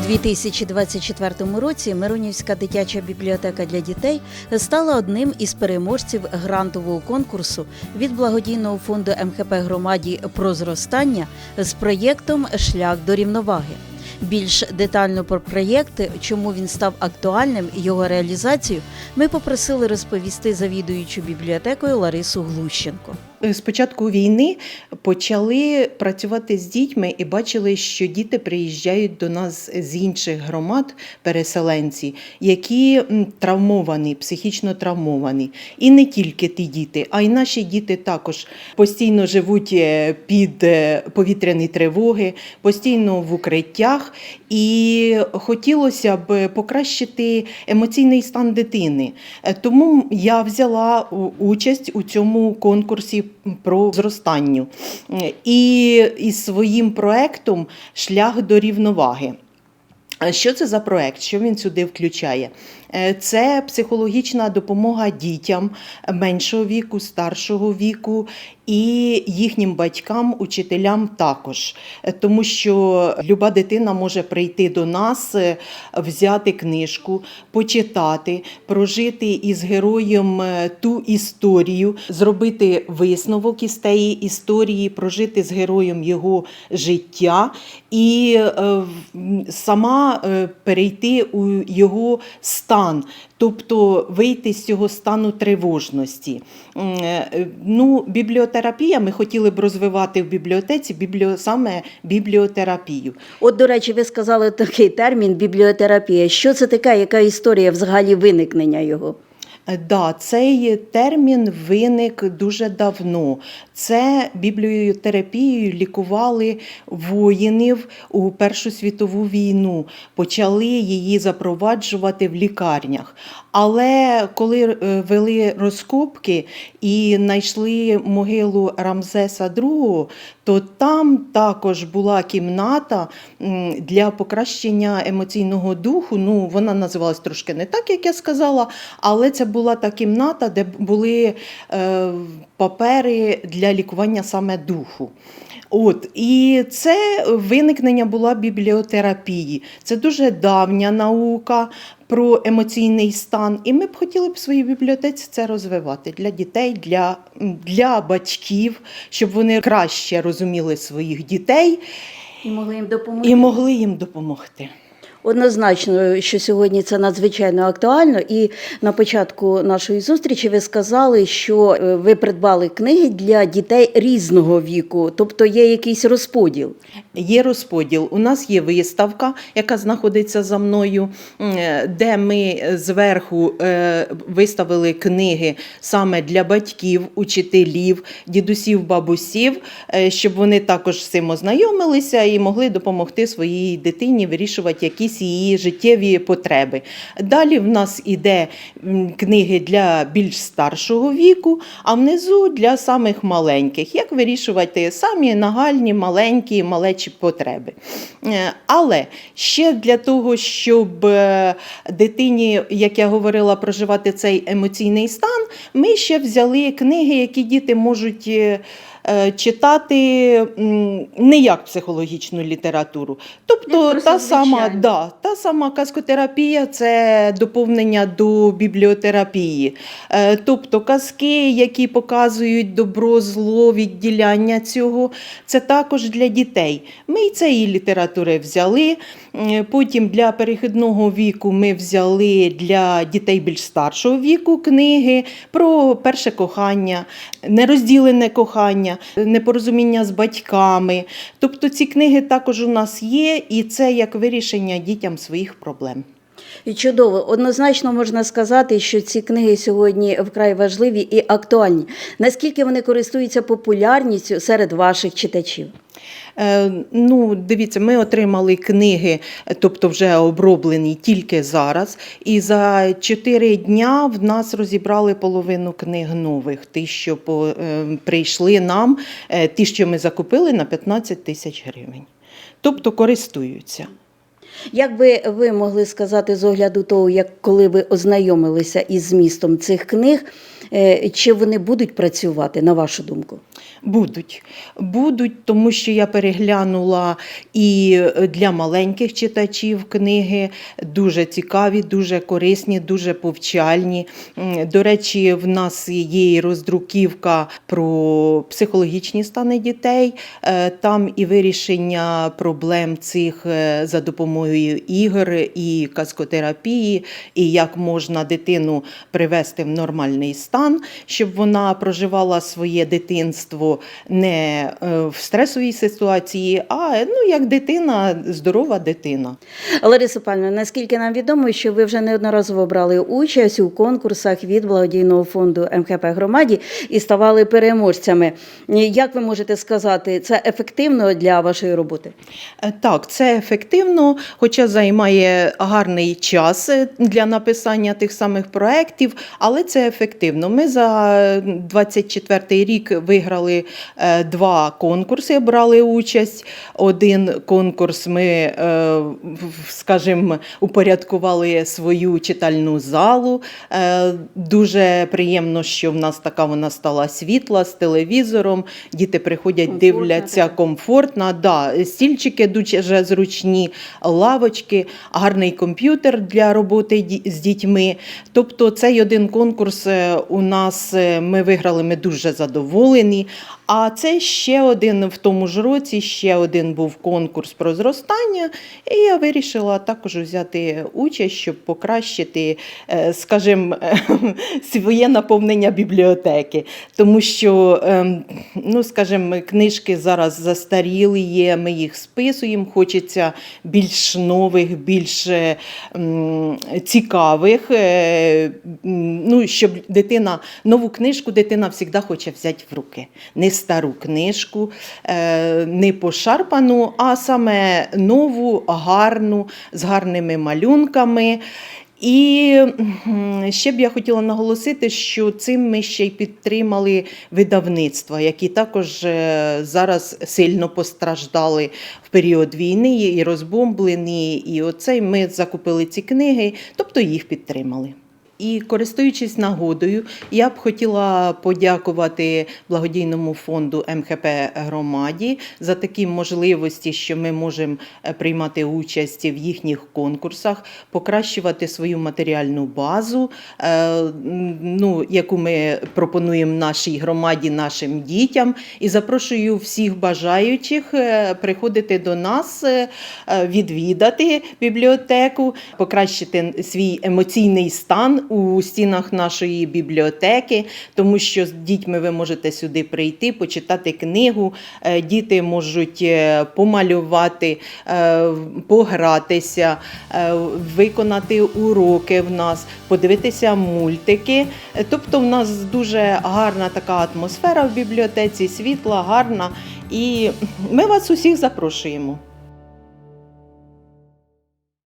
У 2024 році Миронівська дитяча бібліотека для дітей стала одним із переможців грантового конкурсу від благодійного фонду МХП громаді про зростання з проєктом Шлях до рівноваги. Більш детально про проєкт, чому він став актуальним і його реалізацію, ми попросили розповісти завідуючу бібліотекою Ларису Глущенко. З початку війни почали працювати з дітьми і бачили, що діти приїжджають до нас з інших громад, переселенці, які травмовані, психічно травмовані. І не тільки ті діти, а й наші діти також постійно живуть е, під е, повітряні тривоги, постійно в укриттях. І хотілося б покращити емоційний стан дитини. Е, Тому я взяла участь у цьому конкурсі про зростанню і і своїм проектом Шлях до рівноваги. Що це за проект? Що він сюди включає? Е, Це психологічна допомога дітям меншого віку, старшого віку і їхнім батькам, учителям також. Е, Тому що люба дитина може прийти до нас, е, взяти книжку, почитати, прожити із героєм е, ту історію, зробити висновок із тієї історії, прожити з героєм його життя і сама перейти у його стан, тобто вийти з цього стану тривожності. Е, Ну, бібліотерапія ми хотіли б розвивати в бібліотеці бібліо, саме бібліотерапію. От, до речі, ви сказали такий термін бібліотерапія. Що це таке? Яка історія взагалі виникнення його? Е, Да, цей термін виник дуже давно. Це бібліотерапією лікували воїнів у Першу світову війну, почали її запроваджувати в лікарнях. Але коли е, вели розкопки і знайшли могилу Рамзеса II, то там також була кімната для покращення емоційного духу. Ну, вона називалась трошки не так, як я сказала, але це була та кімната, де були е, папери для лікування саме духу. От і це виникнення була бібліотерапії. Це дуже давня наука про емоційний стан. І ми б хотіли б в своїй бібліотеці це розвивати для дітей, для, для батьків, щоб вони краще розуміли своїх дітей І могли їм допомогти. і могли їм допомогти. Однозначно, що сьогодні це надзвичайно актуально. І на початку нашої зустрічі ви сказали, що е, ви придбали книги для дітей різного віку, тобто є якийсь розподіл. Є розподіл. У нас є виставка, яка знаходиться за мною, де ми зверху е, виставили книги саме для батьків, учителів, дідусів, бабусів, е, щоб вони також з цим ознайомилися і могли допомогти своїй дитині вирішувати якісь її життєві потреби. Далі в нас іде книги для більш старшого віку, а внизу для самих маленьких, як вирішувати самі нагальні, маленькі, малечі потреби. Е, Але ще для того, щоб е, дитині, як я говорила, проживати цей емоційний стан, ми ще взяли книги, які діти можуть. Е, Читати не як психологічну літературу, тобто та сама, да, та сама казкотерапія це доповнення до бібліотерапії. Е, Тобто казки, які показують добро, зло, відділяння цього, це також для дітей. Ми і цієї літератури взяли. Е, Потім для перехідного віку ми взяли для дітей більш старшого віку книги про перше кохання, нерозділене кохання, непорозуміння з батьками. Тобто ці книги також у нас є, і це як вирішення дітям своїх проблем. І чудово, однозначно можна сказати, що ці книги сьогодні вкрай важливі і актуальні. Наскільки вони користуються популярністю серед ваших читачів? Е, Ну, дивіться, ми отримали книги, тобто вже оброблені тільки зараз. І за 4 дня в нас розібрали половину книг нових, ті, що е, прийшли нам, е, ті, що ми закупили на 15 тисяч гривень. Тобто користуються. Як би ви могли сказати з огляду того, як коли ви ознайомилися із змістом цих книг, чи вони будуть працювати, на вашу думку? Будуть. Будуть, тому що я переглянула і для маленьких читачів книги дуже цікаві, дуже корисні, дуже повчальні. До речі, в нас є і роздруківка про психологічні стани дітей. Е, Там і вирішення проблем цих е, за допомогою ігор і казкотерапії, і як можна дитину привести в нормальний стан, щоб вона проживала своє дитинство не е, в стресовій ситуації, а ну, як дитина, здорова дитина. Лариса Павлівна, наскільки нам відомо, що ви вже неодноразово брали участь у конкурсах від благодійного фонду МХП громаді і ставали переможцями. Як ви можете сказати, це ефективно для вашої роботи? Е, Так, це ефективно, хоча займає гарний час е, для написання тих самих проєктів, але це ефективно. Ми за 24 рік виграли е, два конкурси, брали участь. Один конкурс ми, е, скажімо, упорядкували свою читальну залу. Е, Дуже приємно, що в нас така вона стала світла з телевізором. Діти приходять, дивляться така. комфортна. Да, стільчики дуже зручні, лавочки, гарний комп'ютер для роботи з дітьми. Тобто цей один конкурс у нас ми виграли, ми дуже задоволені. А це ще один в тому ж році, ще один був конкурс про зростання, і я вирішила також взяти участь, щоб покращити, е, скажімо, своє наповнення бібліотеки. Тому що, ем, ну, скажімо, книжки зараз застаріли є, ми їх списуємо, хочеться більш нових, більш е, цікавих. е, Ну, щоб дитина, нову книжку дитина завжди хоче взяти в руки. Не стару книжку, е, не пошарпану, а саме нову, гарну, з гарними малюнками. І ще б я хотіла наголосити, що цим ми ще й підтримали видавництва, які також е, зараз сильно постраждали в період війни і розбомблені. І оцей ми закупили ці книги, тобто їх підтримали. І користуючись нагодою, я б хотіла подякувати благодійному фонду МХП громаді за такі можливості, що ми можемо е, приймати участь в їхніх конкурсах, покращувати свою матеріальну базу, е, ну, яку ми пропонуємо нашій громаді, нашим дітям. І запрошую всіх бажаючих е, приходити до нас, відвідати бібліотеку, покращити свій емоційний стан у стінах нашої бібліотеки, тому що з дітьми ви можете сюди прийти, почитати книгу. Е, Діти можуть е, помалювати, е, погратися, виконати уроки в нас, подивитися мультики. Тобто, в нас дуже гарна така атмосфера в бібліотеці, світла, гарна. І ми вас усіх запрошуємо.